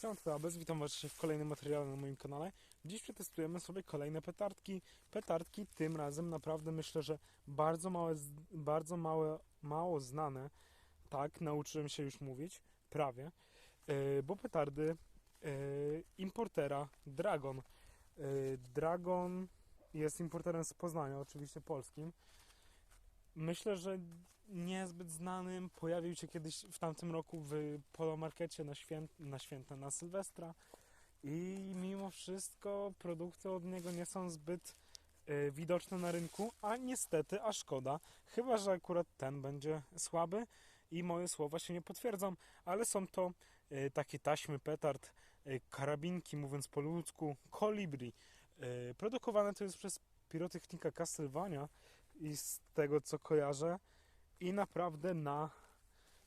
Siemka Abez, witam was w kolejnym materiale na moim kanale. Dziś przetestujemy sobie kolejne petardki. Petardki tym razem naprawdę myślę, że bardzo małe, bardzo małe, mało znane. Tak, nauczyłem się już mówić, prawie. Yy, bo petardy yy, importera Dragon. Yy, Dragon jest importerem z Poznania, oczywiście polskim. Myślę, że niezbyt znanym. Pojawił się kiedyś w tamtym roku w Polomarkecie na, świę, na święta, na Sylwestra. I mimo wszystko produkty od niego nie są zbyt e, widoczne na rynku, a niestety, a szkoda. Chyba, że akurat ten będzie słaby i moje słowa się nie potwierdzą, ale są to e, takie taśmy petard, e, karabinki, mówiąc po ludzku, kolibri. E, produkowane to jest przez pirotechnika Castlevania i z tego co kojarzę, i naprawdę na,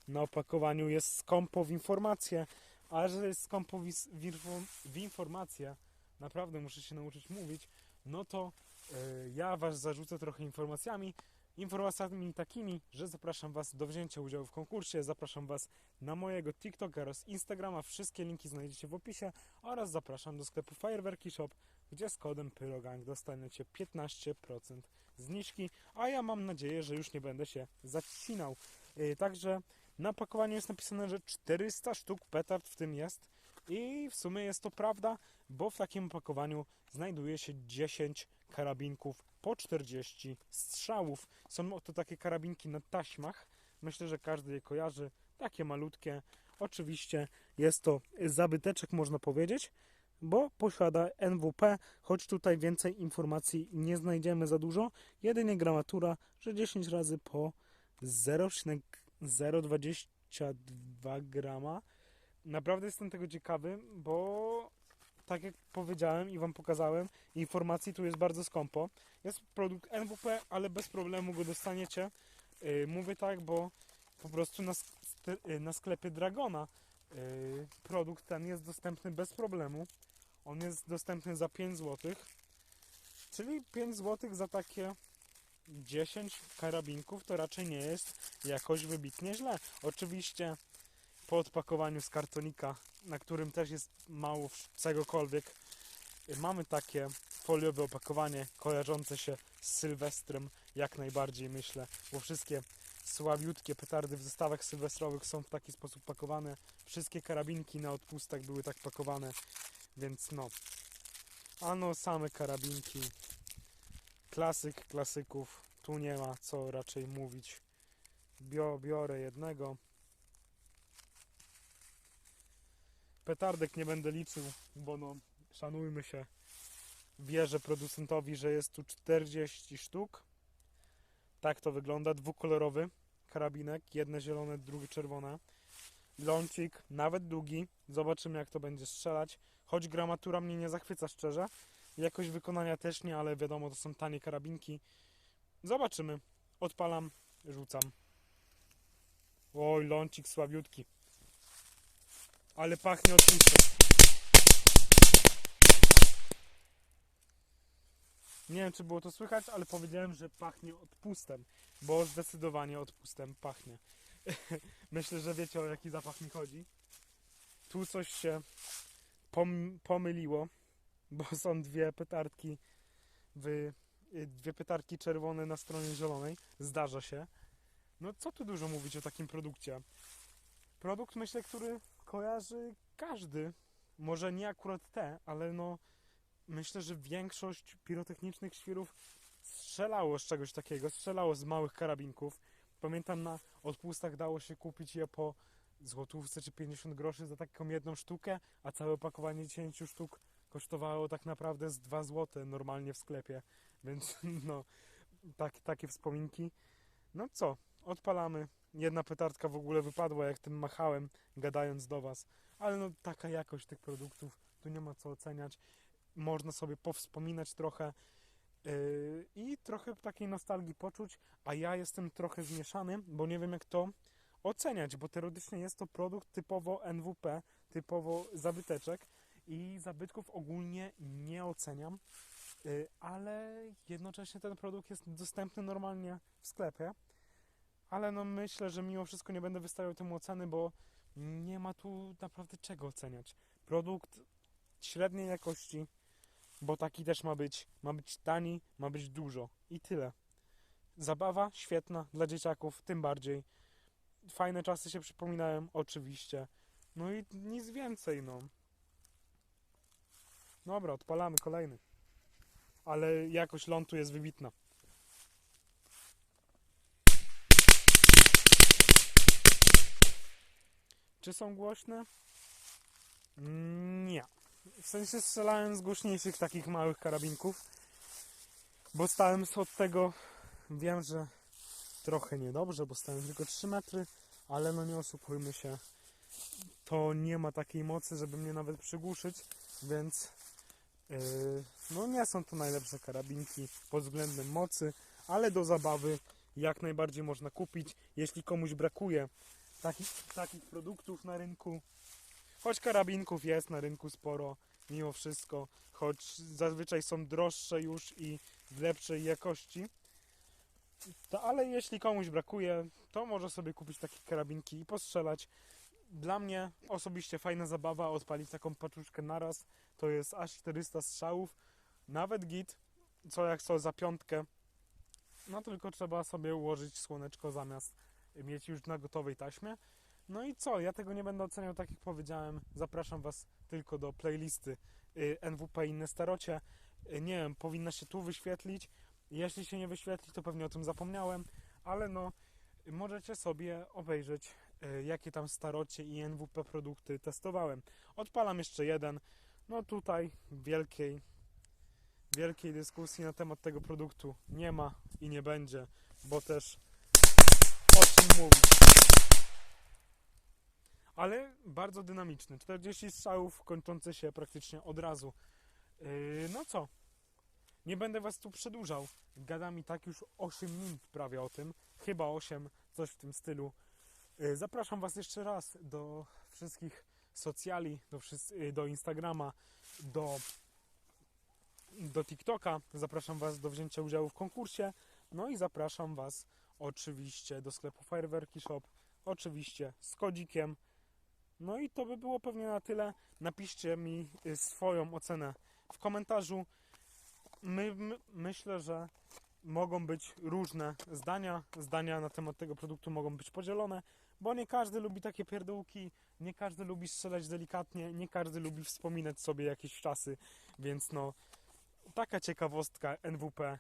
na opakowaniu jest skąpo w informacje, a że jest skąpo w, w, info- w informacje, naprawdę muszę się nauczyć mówić, no to e, ja Was zarzucę trochę informacjami. Informacjami takimi, że zapraszam Was do wzięcia udziału w konkursie, zapraszam Was na mojego TikToka oraz Instagrama, wszystkie linki znajdziecie w opisie. Oraz zapraszam do sklepu Fireworki Shop, gdzie z kodem PYROGANG dostaniecie 15% zniżki, a ja mam nadzieję, że już nie będę się zacinał. Yy, Także na pakowaniu jest napisane, że 400 sztuk petard w tym jest i w sumie jest to prawda, bo w takim opakowaniu znajduje się 10 karabinków po 40 strzałów. Są to takie karabinki na taśmach. Myślę, że każdy je kojarzy. Takie malutkie. Oczywiście jest to zabyteczek, można powiedzieć, bo posiada NWP, choć tutaj więcej informacji nie znajdziemy za dużo. Jedynie gramatura, że 10 razy po 0,022 grama. Naprawdę jestem tego ciekawy, bo tak jak powiedziałem i Wam pokazałem, informacji tu jest bardzo skąpo. Jest produkt NWP, ale bez problemu go dostaniecie. Yy, mówię tak, bo po prostu na, yy, na sklepie Dragona yy, produkt ten jest dostępny bez problemu. On jest dostępny za 5 zł. Czyli 5 zł za takie 10 karabinków to raczej nie jest jakoś wybitnie źle. Oczywiście po odpakowaniu z kartonika, na którym też jest mało czegokolwiek, mamy takie foliowe opakowanie kojarzące się z Sylwestrem jak najbardziej myślę, bo wszystkie słabiutkie petardy w zestawach sylwestrowych są w taki sposób pakowane. Wszystkie karabinki na odpustach były tak pakowane, więc no. Ano same karabinki. Klasyk klasyków. Tu nie ma co raczej mówić. Bio, biorę jednego. Petardek nie będę liczył, bo no, szanujmy się. Wierzę producentowi, że jest tu 40 sztuk. Tak to wygląda. Dwukolorowy karabinek. Jedne zielone, drugie czerwone. Lącik, nawet długi. Zobaczymy jak to będzie strzelać. Choć gramatura mnie nie zachwyca szczerze. Jakość wykonania też nie, ale wiadomo, to są tanie karabinki. Zobaczymy. Odpalam, rzucam. Oj, lącik słabiutki. Ale pachnie odpuszczem. Nie wiem, czy było to słychać, ale powiedziałem, że pachnie odpustem, bo zdecydowanie odpustem pachnie. Myślę, że wiecie o jaki zapach mi chodzi. Tu coś się pom- pomyliło, bo są dwie petardki w, y, dwie petardki czerwone na stronie zielonej. Zdarza się. No co tu dużo mówić o takim produkcie? Produkt myślę, który kojarzy każdy. Może nie akurat te, ale no myślę, że większość pirotechnicznych świrów strzelało z czegoś takiego, strzelało z małych karabinków. Pamiętam na odpustach dało się kupić je po złotówce czy 50 groszy za taką jedną sztukę, a całe opakowanie 10 sztuk kosztowało tak naprawdę z 2 złote normalnie w sklepie. Więc no, tak, takie wspominki. No co, odpalamy. Jedna petardka w ogóle wypadła, jak tym machałem, gadając do Was. Ale no, taka jakość tych produktów, tu nie ma co oceniać. Można sobie powspominać trochę yy, i trochę takiej nostalgii poczuć, a ja jestem trochę zmieszany, bo nie wiem jak to oceniać, bo teoretycznie jest to produkt typowo NWP, typowo zabyteczek i zabytków ogólnie nie oceniam, yy, ale jednocześnie ten produkt jest dostępny normalnie w sklepie. Ale no myślę, że mimo wszystko nie będę wystawiał temu oceny, bo Nie ma tu naprawdę czego oceniać. Produkt średniej jakości, bo taki też ma być. Ma być tani, ma być dużo i tyle. Zabawa świetna dla dzieciaków, tym bardziej. Fajne czasy się przypominają, oczywiście. No i nic więcej, no. Dobra, odpalamy kolejny. Ale jakość lądu jest wybitna. Czy są głośne? Nie. W sensie strzelałem z głośniejszych takich małych karabinków, bo stałem od tego, wiem, że trochę niedobrze, bo stałem tylko 3 metry, ale no nie oszukujmy się, to nie ma takiej mocy, żeby mnie nawet przygłuszyć, więc yy, no nie są to najlepsze karabinki pod względem mocy, ale do zabawy jak najbardziej można kupić, jeśli komuś brakuje takich, takich produktów na rynku. Choć karabinków jest na rynku sporo, mimo wszystko, choć zazwyczaj są droższe już i w lepszej jakości. To, ale jeśli komuś brakuje, to może sobie kupić takie karabinki i postrzelać. Dla mnie osobiście fajna zabawa odpalić taką paczuszkę naraz. To jest aż 400 strzałów, nawet git, co jak co za piątkę. No tylko trzeba sobie ułożyć słoneczko zamiast mieć już na gotowej taśmie. No i co? Ja tego nie będę oceniał, tak jak powiedziałem. Zapraszam Was tylko do playlisty y, NWP inne starocie. Y, Nie wiem, powinna się tu wyświetlić. Jeśli się nie wyświetli, to pewnie o tym zapomniałem, ale no, możecie sobie obejrzeć, y, jakie tam starocie i NWP produkty testowałem. Odpalam jeszcze jeden. No tutaj wielkiej, wielkiej dyskusji na temat tego produktu nie ma i nie będzie, bo też o czym mówić. Ale bardzo dynamiczny. 40 strzałów kończące się praktycznie od razu. Yy, no co? Nie będę was tu przedłużał. Gadam i tak już 8 minut prawie o tym. Chyba 8, coś w tym stylu. Yy, zapraszam was jeszcze raz do wszystkich socjali, do, yy, do Instagrama, do, do TikToka. Zapraszam was do wzięcia udziału w konkursie. No i zapraszam was oczywiście do sklepu Fireworki Shop. Oczywiście z kodzikiem. No i to by było pewnie na tyle. Napiszcie mi y, swoją ocenę w komentarzu. My, my, myślę, że mogą być różne zdania. Zdania na temat tego produktu mogą być podzielone, bo nie każdy lubi takie pierdółki, nie każdy lubi strzelać delikatnie, nie każdy lubi wspominać sobie jakieś czasy, więc no taka ciekawostka NWP.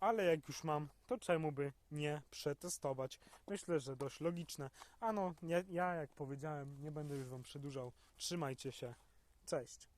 Ale jak już mam, to czemu by nie przetestować? Myślę, że dość logiczne. A no, ja, ja jak powiedziałem, nie będę już Wam przedłużał. Trzymajcie się. Cześć.